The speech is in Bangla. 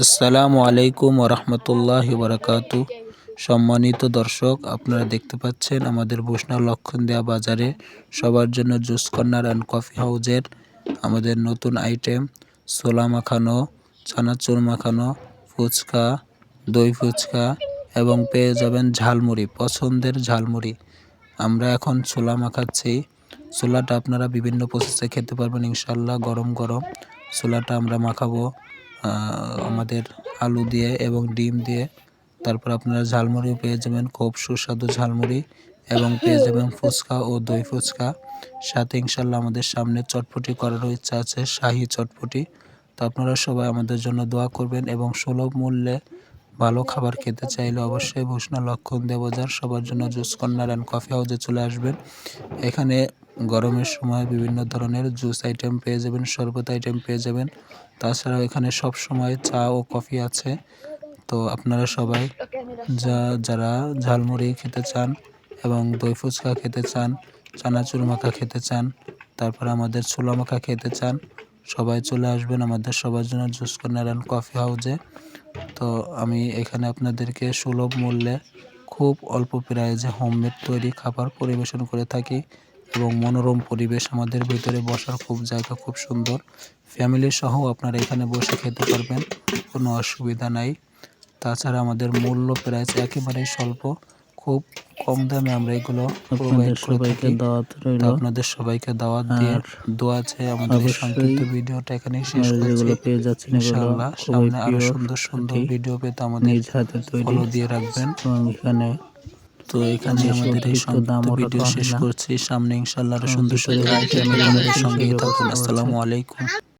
আসসালামু আলাইকুম ওরহমতুল্লাহ বারাকাতু সম্মানিত দর্শক, আপনারা দেখতে পাচ্ছেন আমাদের বৈষ্ণব লক্ষণ দেয়া বাজারে সবার জন্য জুস কর্নার অ্যান্ড কফি হাউজের আমাদের নতুন আইটেম, ছোলা মাখানো, চানাচুর মাখানো, ফুচকা, দই ফুচকা এবং পেয়ে যাবেন ঝালমুড়ি, পছন্দের ঝালমুড়ি। আমরা এখন ছোলা মাখাচ্ছি। ছোলাটা আপনারা বিভিন্ন প্রসেসে খেতে পারবেন ইনশাল্লাহ গরম গরম। ছোলাটা আমরা মাখাবো। আমাদের আলু দিয়ে এবং ডিম দিয়ে। তারপর আপনারা ঝালমুড়িও পেয়ে যাবেন, খুব সুস্বাদু ঝালমুড়ি এবং পেয়ে যাবেন ফুচকা ও দই ফুচকা। সাথে ইনশাল্লাহ আমাদের সামনে চটপটি করার ইচ্ছা আছে, শাহি চটপটি। তো আপনারা সবাই আমাদের জন্য দোয়া করবেন এবং সুলভ মূল্যে ভালো খাবার খেতে চাইলে অবশ্যই ভূষণা লক্ষণ দেবজার সবার জন্য জুস কর্নার অ্যান্ড কফি হাউসে চলে আসবেন। এখানে গরমের সময় বিভিন্ন ধরনের জুস আইটেম পেয়ে যাবেন, শরবত আইটেম পেয়ে যাবেন। তাছাড়াও এখানে সব সময় চা ও কফি আছে। তো আপনারা সবাই যা, যারা ঝালমুড়ি খেতে চান এবং দই ফুচকা খেতে চান, চানাচুর মাখা খেতে চান, তারপর আমাদের ছোলা মাখা খেতে চান, সবাই চলে আসবেন আমাদের সবার জন্য জুস কর্নার অ্যান্ড কফি হাউসে তো আমি এখানে আপনাদেরকে সুলভ মূল্যে খুব অল্প প্রায় প্রাইজে হোমমেড তৈরি খাবার পরিবেশন করে থাকি। এবং মনোরম পরিবেশ আমাদের ভিতরে বসার খুব জায়গা খুব সুন্দর। ফ্যামিলি সহ আপনারা এখানে বসে খেতে পারবেন কোনো অসুবিধা নাই। তাছাড়া আমাদের মূল্য প্রাইস একেবারেই স্বল্প খুব কম দামে আমরা এগুলো সবাইকে দাওয়াত রইল। আপনাদের সবাইকে দাওয়াত দিয়ে দোয়া চাই আমাদের সংক্ষিপ্ত ভিডিওটা এখানেই শেষ করছি। পেয়ে যাচ্ছেন ইনশাআল্লাহ সামনে আরও সুন্দর সুন্দর ভিডিও পেতে আমাদের ফলো দিয়ে রাখবেন। এবং এখানে তো এখানে আমাদের এই সন্তান ভিডিও শেষ করছি। সামনে ইনশাআল্লাহ আরও সুন্দর সুন্দর আইটেম আমাদের সঙ্গে থাকুন। আসসালামু আলাইকুম।